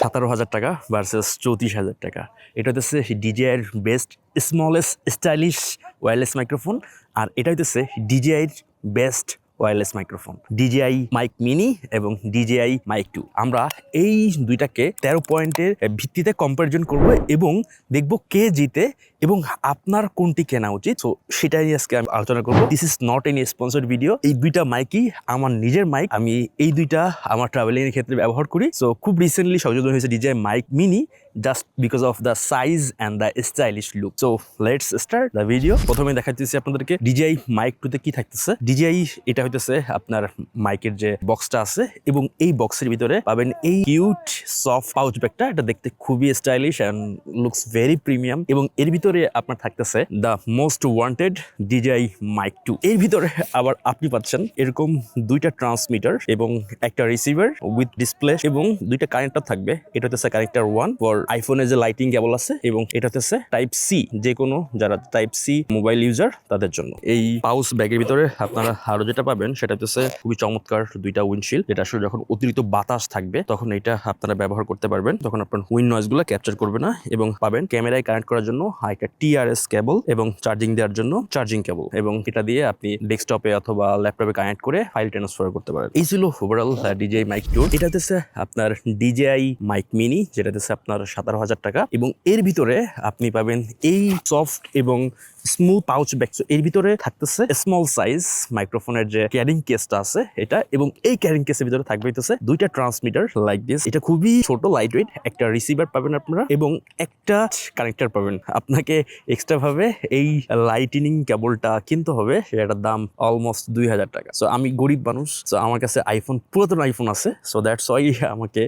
সতেরো হাজার টাকা ভার্সেস চৌত্রিশ হাজার টাকা। এটা হচ্ছে ডিজিআইয়ের best smallest stylish wireless microphone আর এটা হচ্ছে ডিজিআইয়ের best wireless microphone DJI mic mini এবং ডিজিআই মাইক টু আমরা এই দুইটাকে তেরো পয়েন্টের ভিত্তিতে কম্পারিজন করব এবং দেখব কে জিতে এবং আপনার কোনটি কেনা উচিত? তো সেটাই আজকে আমি আলোচনা করব। This is not any sponsored video এই দুইটা মাইকই আমার নিজের মাইক। আমি এই দুইটা আমার ট্রাভেলিং এর ক্ষেত্রে ব্যবহার করি। সো খুব রিসেন্টলি সংযোজন হয়েছে DJI mic mini just because of the size and the stylish look so let's start the video প্রথমে দেখাচ্ছি আপনাদেরকে ডিজিআই মাইক টুতে কি থাকতেছে। ডিজিআই এটা হইতেছে আপনার মাইকের যে বক্সটা আছে এবং এই বক্সের ভিতরে পাবেন এই কিউট সফট পাউচ ব্যাগটা এটা দেখতে খুবই stylish and looks very premium এবং এর ভিতরে আপনার থাকতেছে the most wanted DJI mic two. এর ভিতরে আবার আপনি পাচ্ছেন এরকম দুইটা ট্রান্সমিটার এবং একটা রিসিভার উইথ ডিসপ্লে এবং দুইটা কানেক্টর থাকবে। এটা হচ্ছে কানেক্টর ওয়ান ফর আইফোনের যে লাইটিং কেবল আছে এবং এটা হচ্ছে টাইপ সি যে কোনো যারা টাইপ সি মোবাইল ইউজার তাদের জন্য। এই পাউস ব্যাগের ভিতরে আপনারা আরও যেটা পাবেন সেটা হচ্ছে খুবই চমৎকার দুইটা উইন্ডশিল্ড। যেটা আসলে যখন অতিরিক্ত বাতাস থাকবে তখন এটা আপনারা ব্যবহার করতে পারবেন। তখন আপনার উইন্ড নয়েজগুলো ক্যাপচার করবে না এবং পাবেন ক্যামেরায় কানেক্ট করার জন্য একটা টিআরএস কেবল এবং চার্জিং দেওয়ার জন্য চার্জিং কেবল এবং এটা দিয়ে আপনি ডেস্কটপে অথবা ল্যাপটপে কানেক্ট করে ফাইল ট্রান্সফার করতে পারেন। এই ছিল ওভারঅল ডিজিআই মাইক টু এটা হচ্ছে আপনার ডিজেআই মাইক মিনি যেটা হচ্ছে আপনার সাতারো হাজার টাকা এবং এর ভিতরে আপনি পাবেন এই সফট এবং স্মুথ পাউচ ব্যাগ এর ভিতরে থাকতেছে স্মল সাইজ মাইক্রোফোনের যে ক্যারিং কেসটা আছে এটা, এবং এই ক্যারিং কেসের ভিতরে থাকবে হইতেছে দুইটা ট্রান্সমিটার লাইক দিস এটা খুবই ছোট লাইট ওয়েট একটা রিসিভার পাবেন আপনারা, এবং একটা কানেক্টর পাবেন। আপনাকে এক্সট্রা ভাবে এই লাইটিনিং কেবলটা কিনতে হবে, সেটার দাম অলমোস্ট দুই হাজার টাকা। সো আমি গরিব মানুষ সো আমার কাছে আইফোন পুরাতন আইফোন আছে সো দ্যাটস ওয়াই আমাকে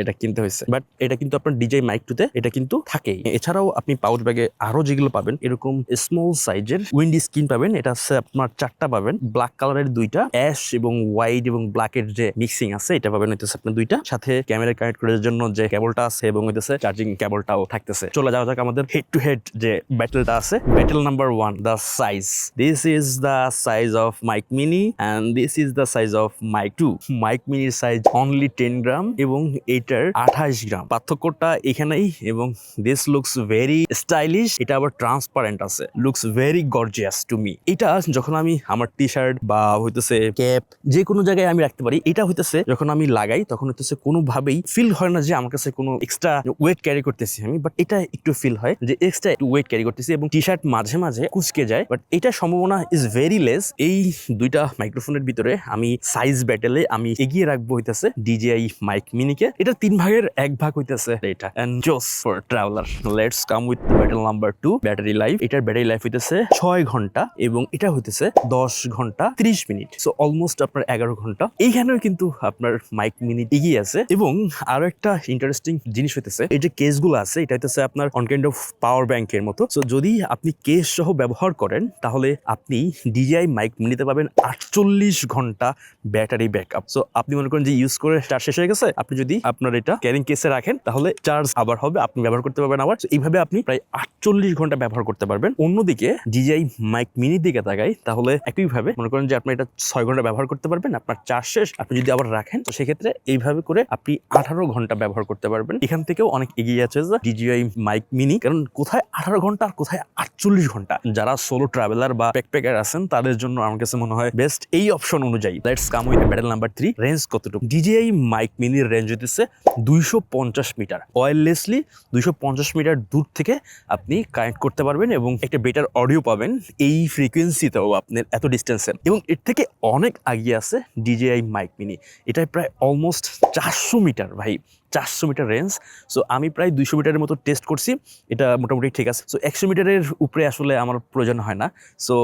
এটা কিনতে হয়েছে। বাট এটা কিন্তু আপনার ডিজাই মাইক টুতে এটা কিন্তু থাকেই। এছাড়াও আপনি পাউচ ব্যাগে আরও যেগুলো পাবেন, এরকম স্মল সাইজের উইন্ডি স্ক্রিন পাবেন। এটা হচ্ছে আপনার চারটা পাবেন। ব্ল্যাক কালারের দুইটা অ্যাশ এবং হোয়াইট এবং ব্ল্যাকের যে মিক্সিং আছে, এটা পাবেন হইতেছে আপনার দুইটা। সাথে ক্যামেরা কানেক্ট করার জন্য যে কেবলটা আছে এবং হইতেছে চার্জিং কেবলটাও থাকতেছে। চলে যাওয়া যাক আমাদের হেড টু হেড যে ব্যাটেলটা আছে। Battle number one the size this is the size of mic mini and this is the size of mic two mic মিনির সাইজ অনলি টেন গ্রাম এবং এটার আঠাশ গ্রাম পার্থক্যটা এখানেই এবং দিস লুকস ভেরি স্টাইলিশ এটা আবার ট্রান্সপারেন্ট আছে। Looks very gorgeous to me এটা যখন আমি আমার টি শার্ট বা হইতেছে ক্যাপ যে কোনো জায়গায় আমি রাখতে পারি, এটা হইতেছে যখন আমি লাগাই, তখন হইতেছে কোনোভাবেই ফিল হয় না যে আমার কাছে কোনো এক্সট্রা ওয়েট ক্যারি করতেছি আমি বাট এটা একটু ফিল হয় যে এক্সট্রা একটু ওয়েট ক্যারি করতেছি এবং টি শার্ট মাঝে মাঝে কুচকে যায় বাট এটা সম্ভাবনা ইজ ভেরি লেস এই দুইটা মাইক্রোফোনের ভিতরে আমি সাইজ ব্যাটেলে আমি এগিয়ে রাখব হইতেছে ডিজিআই মাইক মিনিকে এটা তিন ভাগের এক ভাগ হইতেছে এটা। And those for traveller let's come with battle number two battery life এটার ব্যাটারি লাইফ হইতেছে ছয় ঘণ্টা এবং এটা হইতেছে দশ ঘণ্টা ত্রিশ মিনিট। সো অলমোস্ট আপনার এগারো ঘণ্টা। এইখানেও কিন্তু আপনার মাইক মিনিট এগিয়ে আছে। এবং আরও একটা ইন্টারেস্টিং জিনিস হইতেছে, এই যে কেসগুলো আছে, এটা হইতেছে আপনার অন কাইন্ড অফ পাওয়ার ব্যাংকের মতো। সো যদি আপনি কেস সহ ব্যবহার করেন, তাহলে আপনি ডিজিআই মাইক মিনিতে পাবেন আটচল্লিশ ঘণ্টা ব্যাটারি ব্যাকআপ সো আপনি মনে করেন যে ইউজ করে চার্জ শেষ হয়ে গেছে, আপনি যদি আপনার এটা ক্যারিং কেসে রাখেন, তাহলে চার্জ আবার হবে, আপনি ব্যবহার করতে পারবেন আবার। এইভাবে আপনি প্রায় আটচল্লিশ ঘণ্টা ব্যবহার করতে পারবেন। অন্যদিকে ডিজিআই মাইক মিনির দিকে তাকাই, তাহলে একইভাবে মনে করেন যে আপনি এটা ছয় ঘণ্টা ব্যবহার করতে পারবেন, আপনার চার্জ শেষ, আপনি যদি আবার রাখেন, তো সেক্ষেত্রে এইভাবে করে আপনি আঠারো ঘণ্টা ব্যবহার করতে পারবেন। এখান থেকেও অনেক এগিয়ে আছে যে ডিজিআই মাইক মিনি কারণ কোথায় আঠারো ঘণ্টা আর কোথায় আটচল্লিশ ঘণ্টা? যারা সোলো ট্রাভেলার বা প্যাকপ্যাকার আছেন, তাদের জন্য আমার কাছে মনে হয় বেস্ট এই অপশন অনুযায়ী। Let's come with battle number three range কতটুকু? ডিজিআই মাইক মিনির রেঞ্জ হইতেছে দুইশো পঞ্চাশ মিটার ওয়ারলেসলি দুইশো পঞ্চাশ মিটার দূর থেকে আপনি কানেক্ট করতে পারবেন এবং একটা বেটার অডিও পাবেন এই ফ্রিকোয়েন্সিতেও আপনার এত ডিস্টেন্সে এবং এর থেকে অনেক আগিয়ে আছে ডিজিআই মাইক মিনি এটা প্রায় অলমোস্ট চারশো মিটার ভাই, চারশো মিটার রেঞ্জ সো আমি প্রায় দুইশো মিটারের মতো টেস্ট করছি। এটা মোটামুটি ঠিক আছে। সো একশো মিটারের উপরে আসলে আমার প্রয়োজন হয় না। সো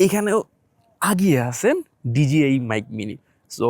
এখানেও আগিয়ে আছেন DJI mic mini so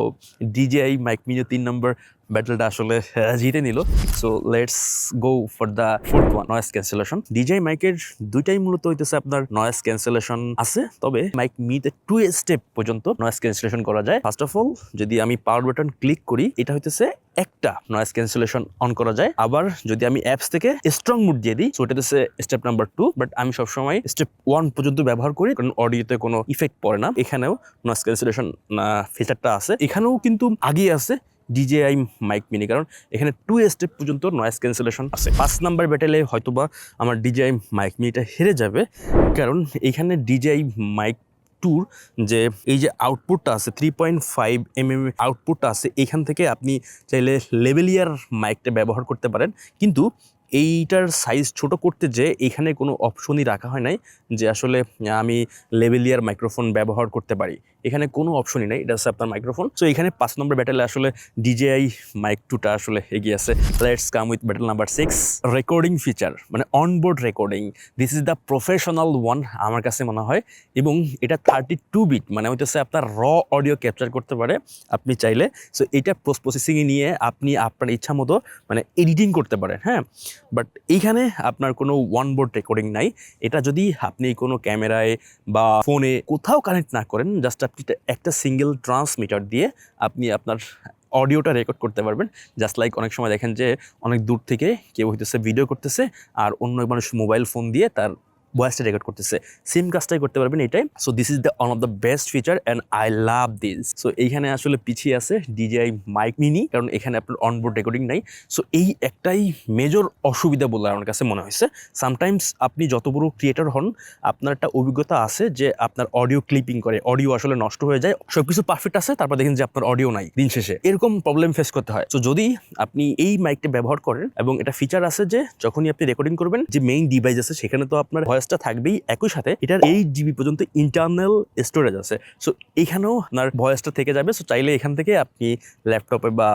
DJI mic mini তিন নম্বর ব্যাটেলটা আসলে জিতে নিল। So let's go for the fourth one noise cancellation DJI মাইকের দুইটাই মূলত হইতেছে আপনার নয়েস ক্যান্সেলেশন আছে। তবে মাইক মিতে টু স্টেপ পর্যন্ত নয়েস ক্যান্সেলেশন করা যায়। ফার্স্ট অফ অল যদি আমি পাওয়ার বাটন ক্লিক করি, এটা হইতেছে একটা নয়েস ক্যান্সেলেশন অন করা যায়। আবার যদি আমি অ্যাপস থেকে স্ট্রং মুড দিয়ে দিই সো এটা স্টেপ নাম্বার টু বাট আমি সবসময় স্টেপ ওয়ান পর্যন্ত ব্যবহার করি, কারণ অডিওতে কোনো ইফেক্ট পড়ে না। এখানেও নয়েস ক্যান্সেলেশন ফিচারটা আছে। এখানেও কিন্তু আগিয়ে আছে। ডিজেআই মাইক মিনি, কারণ এখানে টু স্টেপ পর্যন্ত নয়েজ ক্যান্সেলেশন আছে। পাঁচ নাম্বার ব্যাটেলে হয়তোবা আমার ডিজেআই মাইক মিনিটা হেরে যাবে, কারণ এখানে ডিজেআই মাইক টুর যে এই যে আউটপুটটা আছে three point five M M আউটপুটটা আছে, এখান থেকে আপনি চাইলে লেভেলিয়ার মাইকটা ব্যবহার করতে পারেন। কিন্তু এইটার সাইজ ছোট করতে যে এখানে কোনো অপশনই রাখা হয় নাই যে আসলে আমি লেভেলিয়ার মাইক্রোফোন ব্যবহার করতে পারি। এখানে কোনো অপশনই নাই, এটা হচ্ছে আপনার মাইক্রোফোন সো এখানে পাঁচ নম্বর ব্যাটেলে আসলে ডিজেআই মাইক টুটা আসলে এগিয়ে আছে। Let's come with battle number six recording feature মানে onboard recording this is the professional one আমার কাছে মনে হয়। এবং এটা থার্টি টু বিট মানে হইতেছে আপনার র অডিও ক্যাপচার করতে পারে আপনি চাইলে। সো এটা পোস্ট প্রসেসিংয়ে নিয়ে আপনি আপনার ইচ্ছা মতো মানে এডিটিং করতে পারেন হ্যাঁ? বাট এইখানে আপনার কোনো ওয়ান বোর্ড রেকর্ডিং নাই। এটা যদি আপনি কোনো ক্যামেরায় বা ফোনে কোথাও কানেক্ট না করেন জাস্ট আপনি একটা সিঙ্গেল ট্রান্সমিটার দিয়ে আপনি আপনার অডিওটা রেকর্ড করতে পারবেন। জাস্ট লাইক অনেক সময় দেখেন যে অনেক দূর থেকে কেউ হইতেছে ভিডিও করতেছে আর অন্য মানুষ মোবাইল ফোন দিয়ে তার ভয়েসটা রেকর্ড করতেছে। সেম কাজটাই করতে পারবেন এটাই। So this is the one of the best feature and I love this so এইখানে আসলে পিছিয়ে আছে ডিজিআই মাইক মিনি কারণ এখানে আপনার অনবোর্ড রেকর্ডিং নাই। সো এই একটাই মেজর অসুবিধা বলে আমার কাছে মনে হয়েছে। সামটাইমস আপনি যত বড় ক্রিয়েটর হন, আপনার একটা অভিজ্ঞতা আছে যে আপনার অডিও ক্লিপিং করে অডিও আসলে নষ্ট হয়ে যায় সব কিছু পারফেক্ট আছে, তারপর দেখেন যে আপনার অডিও নাই দিন শেষে। এরকম প্রবলেম ফেস করতে হয়। তো যদি আপনি এই মাইকটা ব্যবহার করেন এবং এটা ফিচার আছে যে যখনই আপনি রেকর্ডিং করবেন, যে মেইন ডিভাইস আছে, সেখানে তো আপনার ভয়েসটা থাকবেই, একই সাথে এটার এইট জিবি পর্যন্ত ইন্টারনাল স্টোরেজ আছে। সো এখানেও আপনার ভয়েসটা থেকে যাবে। সো চাইলে এখান থেকে আপনি ল্যাপটপে বা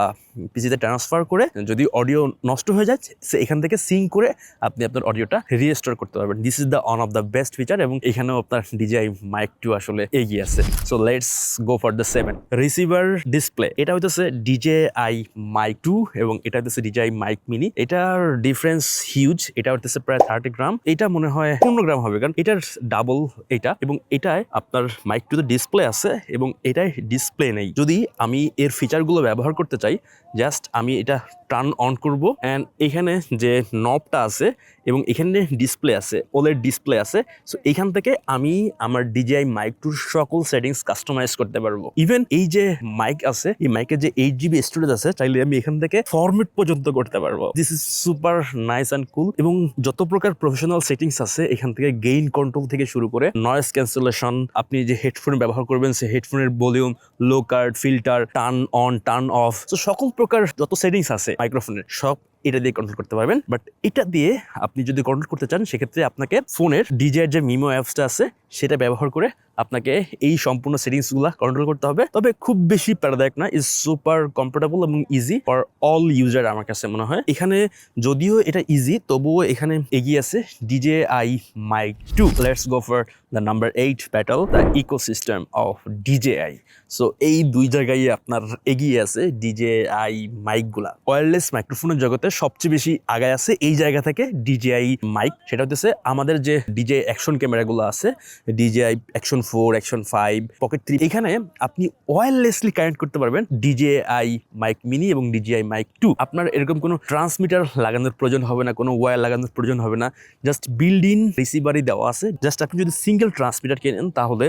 পিসিতে ট্রান্সফার করে যদি অডিও নষ্ট হয়ে যায়, সে এখান থেকে সিং করে আপনি আপনার অডিওটা রিস্টোর করতে পারবেন। This is the one of the best feature এবং এখানেও আপনার ডিজাই মাইক টু আসলে এগিয়ে আছে। So let's go for the seven receiver display এটা হইতেছে ডিজে আই মাইক টু এবং এটা হইতেছে ডিজে আই মাইক মিনি এটার ডিফারেন্স হিউজ এটা হইতেছে প্রায় থার্টি গ্রাম এটা মনে হয় পনেরো গ্রাম হবে, কারণ এটার ডাবল এটা এবং এটায় আপনার মাইক টু ডিসপ্লে আছে এবং এটায় ডিসপ্লে নেই। যদি আমি এর ফিচারগুলো ব্যবহার করতে চাই জাস্ট আমি এটা টার্ন অন করব। অ্যান্ড এখানে যে নবটা আছে এবং এখানে ডিসপ্লে আছে ওলের ডিসপ্লে আছে সো এখান থেকে আমি আমার ডিজিআই মাইক টুর সকল সেটিংস কাস্টমাইজ করতে পারব। ইভেন এই যে মাইক আছে, এই মাইকের যে এইট জিবি স্টোরেজ আছে, চাইলে আমি এখান থেকে ফরম্যাট পর্যন্ত করতে পারব। This is super nice and cool এবং যত প্রকার প্রফেশনাল সেটিংস আছে, এখান থেকে গেইন কন্ট্রোল থেকে শুরু করে নয়েজ ক্যান্সেলেশন আপনি যে হেডফোন ব্যবহার করবেন, সেই হেডফোনের volume low cut filter turn on turn off তো সকল প্রকার যত সেটিংস আছে মাইক্রোফোনের সব এটা দিয়ে কন্ট্রোল করতে পারবেন। বাট এটা দিয়ে আপনি যদি কন্ট্রোল করতে চান, সেক্ষেত্রে আপনাকে ফোনের ডিজের যে মিমো অ্যাপসটা আছে, সেটা ব্যবহার করে আপনাকে এই সম্পূর্ণ সেটিংসগুলো কন্ট্রোল করতে হবে। তবে খুব বেশি প্যারাদায়ক না ইজ সুপার কমফোর্টেবল এবং ইজি ফর অল ইউজার আমার কাছে মনে হয়। এখানে যদিও এটা ইজি তবুও এখানে এগিয়ে আছে DJI mic two let's go for the number eight battle the ecosystem of DJI so এই দুই জায়গায় আপনার এগিয়ে আছে ডিজে আই মাইকগুলা ওয়্যারলেস মাইক্রোফোনের জগতে সবচেয়ে বেশি আগায় আছে এই জায়গা থেকে ডিজেআই মাইক সেটা হচ্ছে আমাদের যে ডিজে অ্যাকশন ক্যামেরাগুলো আছে DJI action four, action five, pocket three. এখানে আপনি ওয়্যারলেসলি কানেক্ট করতে পারবেন ডিজেআই মাইক মিনি এবং ডিজেআই মাইক টু আপনার এরকম কোনো ট্রান্সমিটার লাগানোর প্রয়োজন হবে না, কোনো ওয়্যার লাগানোর প্রয়োজন হবে না। জাস্ট বিল্ড ইন রিসিভারই দেওয়া আছে। জাস্ট আপনি যদি সিঙ্গেল ট্রান্সমিটার কেনেন তাহলে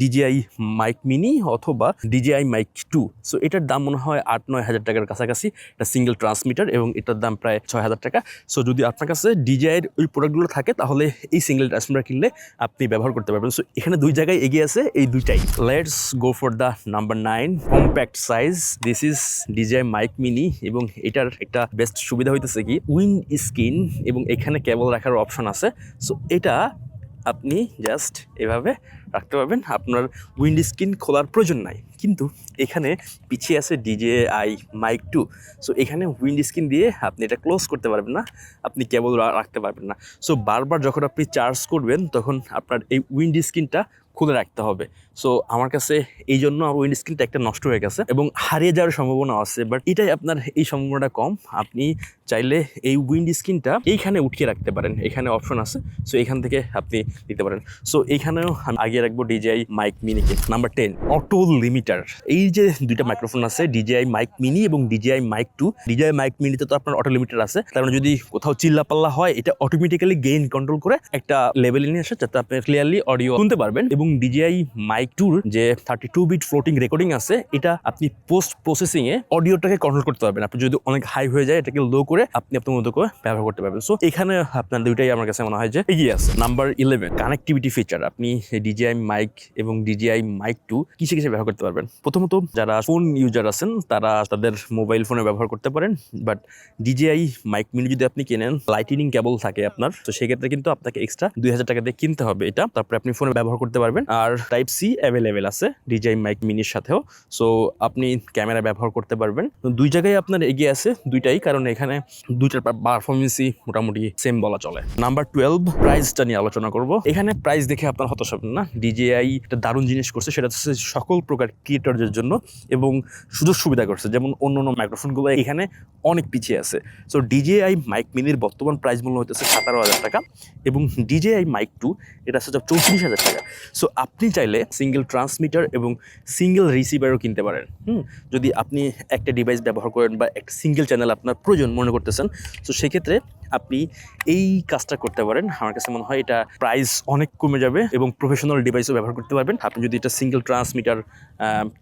ডিজিআই মাইক মিনি অথবা ডিজিআই মাইক টু সো এটার দাম মনে হয় আট, নয় হাজার টাকার কাছাকাছি। এটা সিঙ্গেল ট্রান্সমিটার এবং এটার দাম প্রায় ছয় হাজার টাকা। সো যদি আপনার কাছে ডিজিআইয়ের ওই প্রোডাক্টগুলো থাকে, তাহলে এই সিঙ্গেল ট্রান্সমিটার কিনলে আপনি ব্যবহার করতে পারবেন। সো এখানে দুই জায়গায় এগিয়ে আছে এই দুইটাই। Let's go for the number nine compact size this is DJI mic mini এবং এটার একটা বেস্ট সুবিধা হইতেছে কি উইন্ড স্ক্রিন এবং এখানে কেবল রাখার অপশন আছে। সো এটা আপনি জাস্ট এভাবে রাখতে পারবেন। আপনার উইন্ড স্ক্রিন খোলার প্রয়োজন নাই। কিন্তু এখানে পিছিয়ে আছে DJ I mic two so এখানে উইন্ড স্ক্রিন দিয়ে আপনি এটা ক্লোজ করতে পারবেন না। আপনি কেবল রাখতে পারবেন না। সো বারবার যখন আপনি চার্জ করবেন, তখন আপনার এই উইন্ড স্ক্রিনটা খুলে রাখতে হবে। সো আমার কাছে এই জন্য আমার উইন্ড স্ক্রিনটা একটা নষ্ট হয়ে গেছে এবং হারিয়ে যাওয়ার সম্ভাবনা আছে বাট এটাই আপনার এই সম্ভাবনাটা কম। আপনি চাইলে এই উইন্ড স্ক্রিনটা এইখানে উঠিয়ে রাখতে পারেন। এখানে অপশন আছে সো এখান থেকে আপনি দিতে পারেন। সো এখানেও আমি আগে রাখব ডিজিআই মাইক মিনিকে নাম্বার টেন অটো লিমিটার এই যে দুইটা মাইক্রোফোন আছে ডিজিআই মাইক মিনি এবং DJI mic two DJI mic মিনিতে তো আপনার অটো লিমিটার আছে, তার মানে যদি কোথাও চিল্লা পাল্লা হয়, এটা অটোমেটিক্যালি গেইন কন্ট্রোল করে একটা লেভেলে নিয়ে আসে, যাতে আপনি ক্লিয়ারলি অডিও শুনতে পারবেন। এবং ডিজিআই মাইক টুর যে thirty two bit floating recording আছে, এটা আপনি পোস্ট প্রসেসিং এ অডিওটাকে কন্ট্রোল করতে পারবেন। আপনি যদি অনেক হাই হয়ে যায়, এটাকে লো করে আপনি আপনার মতো করে ব্যবহার করতে পারবেন। সো এখানে আপনার দুইটাই আমার কাছে মনে হয় যে এগিয়ে আছে। নাম্বার ইলেভেন কানেক্টিভিটি ফিচার আপনি ডিজিআই মাইক এবং ডিজিআই মাইক টু কিসে কিসে ব্যবহার করতে পারবেন? প্রথমত, যারা ফোন ইউজার আছেন, তারা তাদের মোবাইল ফোনে ব্যবহার করতে পারেন বাট ডিজিআই মাইক মিনি যদি আপনি কেনেন লাইটিনিং কেবল থাকে আপনার, তো সেক্ষেত্রে কিন্তু আপনাকে এক্সট্রা দুই হাজার টাকা দিয়ে কিনতে হবে এটা। তারপরে আপনি ফোনে ব্যবহার করতে পারবেন। আর টাইপ সি অ্যাভেলেবেল আছে ডিজিআই মাইক মিনির সাথেও। সো আপনি ক্যামেরা ব্যবহার করতে পারবেন। দুই জায়গায় আপনার এগিয়ে আছে দুইটাই, কারণ এখানে দুইটার পারফরমেন্সই মোটামুটি সেম বলা চলে। নাম্বার টুয়েলভ প্রাইসটা নিয়ে আলোচনা করব। এখানে প্রাইস দেখে আপনার হতাশ হবেন না। ডিজেআই একটা দারুণ জিনিস করছে, সেটা হচ্ছে সকল প্রকার ক্রিয়েটরদের জন্য এবং সুযোগ সুবিধা করছে। যেমন অন্য অন্য মাইক্রোফোনগুলো এখানে অনেক পিছিয়ে আছে। সো ডিজেআই মাইক মিনির বর্তমান প্রাইস মূল্য হতেছে সতেরো হাজার টাকা এবং ডিজেআই মাইক টু এটা হচ্ছে চৌত্রিশ হাজার টাকা। সো আপনি চাইলে সিঙ্গেল ট্রান্সমিটার এবং সিঙ্গেল রিসিভারও কিনতে পারেন। হুম? যদি আপনি একটা ডিভাইস ব্যবহার করেন বা একটা সিঙ্গেল চ্যানেল আপনার প্রয়োজন মনে করতেছেন। তো সেক্ষেত্রে আপনি এই কাজটা করতে পারেন। আমার কাছে মনে হয় এটা প্রাইস অনেক কমে যাবে এবং প্রফেশনাল ডিভাইসও ব্যবহার করতে পারবেন। আপনি যদি এটা সিঙ্গেল ট্রান্সমিটার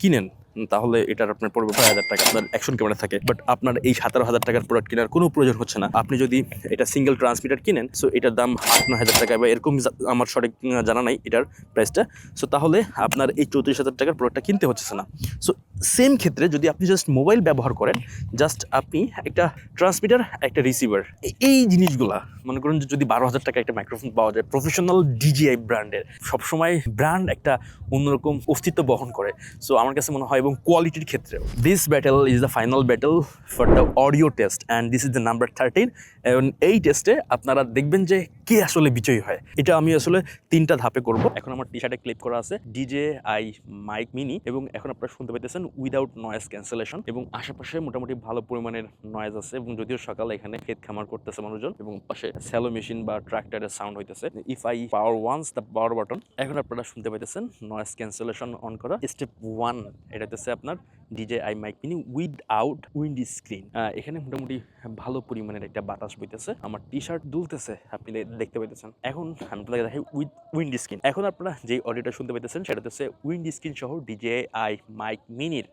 কিনেন তাহলে এটার আপনার পড়বে ছয় হাজার টাকা আপনার অ্যাকশন ক্যামেরা থাকে। বাট আপনার এই সতেরো হাজার টাকার প্রোডাক্ট কেনার কোনো প্রয়োজন হচ্ছে না। আপনি যদি এটা সিঙ্গেল ট্রান্সমিটার কিনেন সো এটার দাম আট নয় হাজার টাকা বা এরকম আমার সঠিক জানা নাই এটার প্রাইসটা সো তাহলে আপনার এই চৌত্রিশ হাজার টাকার প্রোডাক্টটা কিনতে হচ্ছে না। সো সেম ক্ষেত্রে যদি আপনি জাস্ট মোবাইল ব্যবহার করেন জাস্ট আপনি একটা ট্রান্সমিটার একটা রিসিভার এই জিনিসগুলা, মনে করুন যে যদি বারো হাজার টাকা একটা মাইক্রোফোন পাওয়া যায় প্রফেশনাল ডিজিআই ব্র্যান্ডের সবসময় ব্র্যান্ড একটা অন্যরকম অস্তিত্ব বহন করে। সো আমার কাছে মনে হয় কোয়ালিটির ক্ষেত্রেও। This battle is the final battle for the audio test and this is the number thirteen এবং এই টেস্টে আপনারা দেখবেন যে কে আসলে বিজয়ী হয়। এটা আমি আসলে তিনটা ধাপে করব। এখন আমার টি শার্টে ক্লিপ করা আছে। ডিজে আই মাইক মিনি এবং এখন আপনারা শুনতে পাইতেছেন উইদাউট নয়েজ ক্যান্সেলেশন এবং আশেপাশে মোটামুটি ভালো পরিমাণের নয়েজ আছে এবং যদিও সকালে এখানে ক্ষেত খামার করতেছে মানুষজন এবং পাশে স্যালো মেশিন বা ট্রাক্টরের সাউন্ড হইতেছে। If I power once the power button এখন আপনারা শুনতে পাইতেছেন নয়েজ ক্যান্সেলেশন অন করা। স্টেপ ওয়ান এটা হচ্ছে আপনার DJI mic mini without windy screen এখানে মোটামুটি ভালো পরিমাণের একটা বাতাস বইতেছে। আমার টি শার্ট দুলতেছে, আপনি দেখতে পাইতেছেন। এখন আমি আপনাকে দেখাই উইথ উইন্ড স্ক্রিন এখন আপনারা যে অডিওটা শুনতে পাইতেছেন, সেটা হচ্ছে উইন্ড স্ক্রিন সহ ডিজে আই মাইক মিনির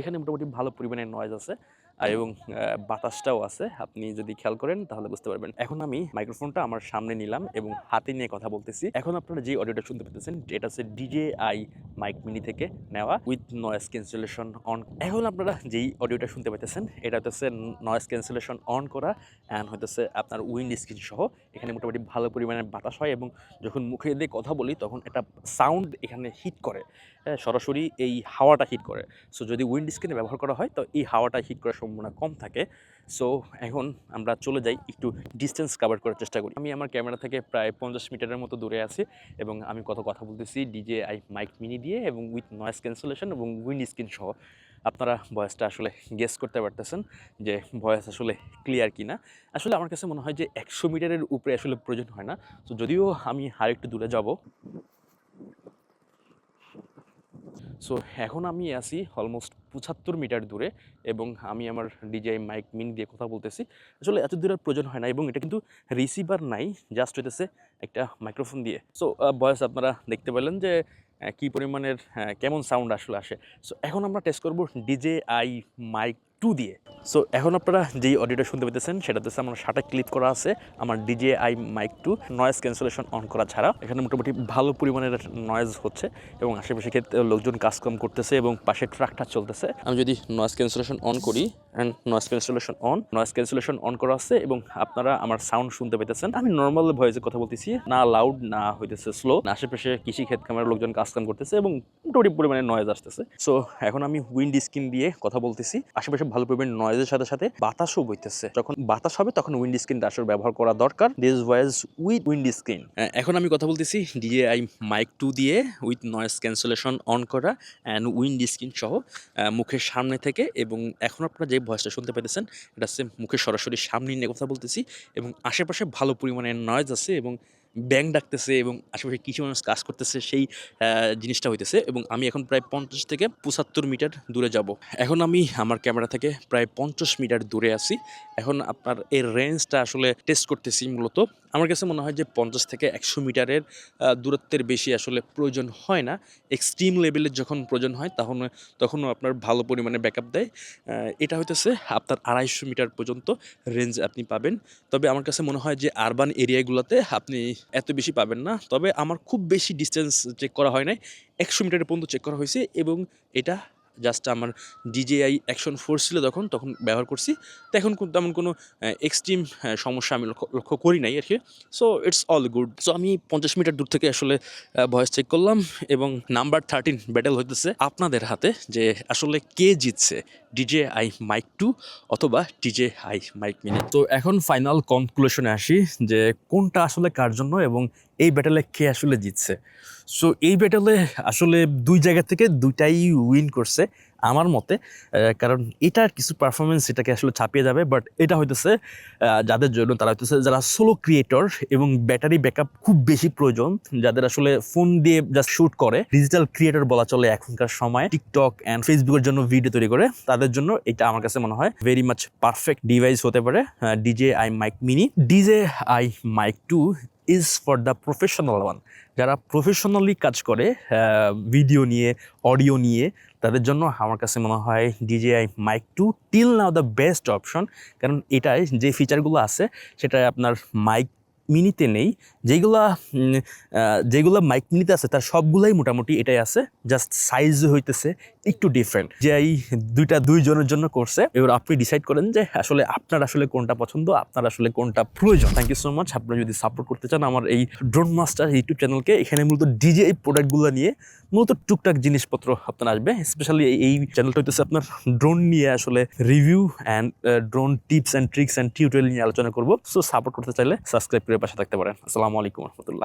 এখানে মোটামুটি ভালো পরিমাণের নয়েজ আছে, আর এবং বাতাসটাও আছে। আপনি যদি খেয়াল করেন, তাহলে বুঝতে পারবেন। এখন আমি মাইক্রোফোনটা আমার সামনে নিলাম এবং হাতে নিয়ে কথা বলতেছি। এখন আপনারা যে অডিওটা শুনতে পেতেছেন এটা হচ্ছে ডিজে আই মাইক মিনি থেকে নেওয়া উইথ নয়েজ ক্যান্সেলেশন অন এখন আপনারা যেই অডিওটা শুনতে পাইতেছেন, এটা হচ্ছে নয়েজ ক্যান্সেলেশন অন করা অ্যান্ড হইতেছে আপনার উইন্ড স্ক্রিন সহ। এখানে মোটামুটি ভালো পরিমাণে বাতাস হয় এবং যখন মুখে দিয়ে কথা বলি, তখন একটা সাউন্ড এখানে হিট করে। সরাসরি এই হাওয়াটা হিট করে। সো যদি উইন্ড স্ক্রিনে ব্যবহার করা হয়, তো এই হাওয়াটা হিট করার সম্ভাবনা কম থাকে। সো এখন আমরা চলে যাই একটু ডিস্টেন্স কাভার করার চেষ্টা করি। আমি আমার ক্যামেরা থেকে প্রায় পঞ্চাশ মিটারের মতো দূরে আছি এবং আমি কত কথা বলতেছি ডিজে আই মাইক মিনি দিয়ে এবং উইথ নয়েজ ক্যান্সেলেশন এবং উইন্ড স্ক্রিন সহ। আপনারা ভয়েসটা আসলে গেস করতে পারতেছেন যে ভয়েস আসলে ক্লিয়ার কি না আসলে আমার কাছে মনে হয় যে একশো মিটারের উপরে আসলে প্রয়োজন হয় না। তো যদিও আমি আর একটু দূরে যাব সো এখন আমি আসি অলমোস্ট পঁচাত্তর মিটার দূরে এবং আমি আমার ডিজাই মাইক মিন দিয়ে কথা বলতেছি। আসলে এত দূরের প্রয়োজন হয় না এবং এটা কিন্তু রিসিভার নাই জাস্ট হইতেছে একটা মাইক্রোফোন দিয়ে। সো বয়স আপনারা দেখতে পেলেন যে কি পরিমাণের কেমন সাউন্ড আসলে আসে। সো এখন আমরা টেস্ট করব ডিজে আই মাইক টু দিয়ে। সো এখন আপনারা যেই অডিওটা শুনতে পেতেছেন সেটাতে আমার সাটা ক্লিপ করা আছে, আমার DJI mic two noise cancellation on করা ছাড়া এখানে মোটামুটি ভালো পরিমাণের নয়েজ হচ্ছে এবং আশেপাশে ক্ষেত্রে লোকজন কাজকাম করতেছে এবং পাশে ট্রাকটা চলতেছে। আমি যদি নয়েজ ক্যান্সেলেশন অন করি and noise cancellation on noise cancellation on করা আছে এবং আপনারা আমার সাউন্ড শুনতে পেতেছেন আমি নর্মাল ভয়েসে কথা বলতেছি, না লাউড না হইতেছে স্লো না আশেপাশে কৃষি ক্ষেত খামারের লোকজন কাজকাম করতেছে এবং মোটামুটি পরিমাণে নয়েজ আসতেছে। সো এখন আমি উইন্ড স্ক্রিন দিয়ে কথা বলতেছি, আশেপাশে ভালো পরিমাণ নয়েজের সাথে সাথে বাতাসও বইতেছে। যখন বাতাস হবে, তখন উইন্ড স্ক্রিনটা আসলে ব্যবহার করা দরকার। This voice with wind screen এখন আমি কথা বলতেছি ডিজেআই মাইক টু দিয়ে উইথ নয়েজ ক্যান্সেলেশন অন করা অ্যান্ড উইন্ড স্ক্রিন সহ মুখের সামনে থেকে এবং এখন আপনারা যে ভয়েসটা শুনতে পেতেছেন এটা হচ্ছে মুখের সরাসরি সামনে নিয়ে কথা বলতেছি এবং আশেপাশে ভালো পরিমাণে নয়েজ আছে এবং ব্যাং ডাকতেছে এবং আশেপাশে কিছু মানুষ কাজ করতেছে, সেই জিনিসটা হইতেছে এবং আমি এখন প্রায় পঞ্চাশ থেকে পঁচাত্তর মিটার দূরে যাব। এখন আমি আমার ক্যামেরা থেকে প্রায় পঞ্চাশ মিটার দূরে আছি। এখন আপনার এর রেঞ্জটা আসলে টেস্ট করতেছি মূলত। আমার কাছে মনে হয় যে পঞ্চাশ থেকে একশো মিটারের দূরত্বের বেশি আসলে প্রয়োজন হয় না। এক্সট্রিম লেভেলের যখন প্রয়োজন হয়, তখন, তখনও আপনার ভালো পরিমাণে ব্যাকআপ দেয়। এটা হইতেছে আপনার আড়াইশো মিটার পর্যন্ত রেঞ্জ আপনি পাবেন। তবে আমার কাছে মনে হয় যে আরবান এরিয়াগুলোতে আপনি এত বেশি পাবেন না। তবে আমার খুব বেশি ডিস্টেন্স চেক করা হয় নাই। একশো মিটারের পর্যন্ত চেক করা হয়েছে এবং এটা জাস্ট আমার ডিজেআই অ্যাকশন ফোর্স ছিল তখন তখন ব্যবহার করছি। তো এখন তেমন কোনো এক্সট্রিম সমস্যা আমি লক্ষ্য করি নাই আর কি so it's all good so আমি পঞ্চাশ মিটার দূর থেকে আসলে ভয়েস চেক করলাম এবং নাম্বার থার্টিন ব্যাটেল হইতেছে আপনাদের হাতে যে আসলে কে জিতছে ডিজে আই মাইক টু অথবা ডিজে আই মাইক মিনি তো এখন ফাইনাল কনক্লুশনে আসি যে কোনটা আসলে কার জন্য এবং এই ব্যাটেলে কে আসলে জিতছে। সো এই ব্যাটলে আসলে দুই জায়গা থেকে দুইটাই উইন করছে আমার মতে কারণ এটার কিছু পারফরমেন্স এটাকে আসলে ছাপিয়ে যাবে বাট এটা হইতেছে যাদের জন্য তারা হইতেছে যারা সোলো ক্রিয়েটর এবং ব্যাটারি ব্যাকআপ খুব বেশি প্রয়োজন, যাদের আসলে ফোন দিয়ে জাস্ট শুট করে ডিজিটাল ক্রিয়েটর বলা চলে এখনকার সময় টিকটক অ্যান্ড ফেসবুকের জন্য ভিডিও তৈরি করে, তাদের জন্য এটা আমার কাছে মনে হয় ভেরি মাচ পারফেক্ট ডিভাইস হতে পারে DJI mic mini DJI mic two is for the professional one যারা প্রফেশনালি কাজ করে ভিডিও নিয়ে অডিও নিয়ে, তাদের জন্য আমার কাছে মনে হয় DJI mic two till now the best option কারণ এটায় যে ফিচারগুলো আছে সেটা আপনার মাইক মিনিতে নেই, যেগুলা যেগুলো মাইক মিনিতে আছে, তার সবগুলাই মোটামুটি এটাই আছে জাস্ট সাইজ হইতেছে একটু ডিফারেন্ট যে এই দুইটা দুইজনের জন্য করছে, এবার আপনি ডিসাইড করেন যে আসলে আপনার আসলে কোনটা পছন্দ, আপনার আসলে কোনটা প্রয়োজন। থ্যাংক ইউ সো মাচ আপনারা যদি সাপোর্ট করতে চান, আমার এই ড্রোন মাস্টার ইউটিউব চ্যানেলকে এখানে মূলত ডিজে এই প্রোডাক্টগুলো নিয়ে মূলত টুকটাক জিনিসপত্র আপনার আসবে। স্পেশালি এই চ্যানেলটা হইতেছে আপনার ড্রোন নিয়ে আসলে review and drone tips and tricks and tutorial নিয়ে আলোচনা করব। সো সাপোর্ট করতে চাইলে সাবস্ক্রাইব করে পাশে থাকতে পারেন। আসসালামু আলাইকুম রহমতুল্লাহ।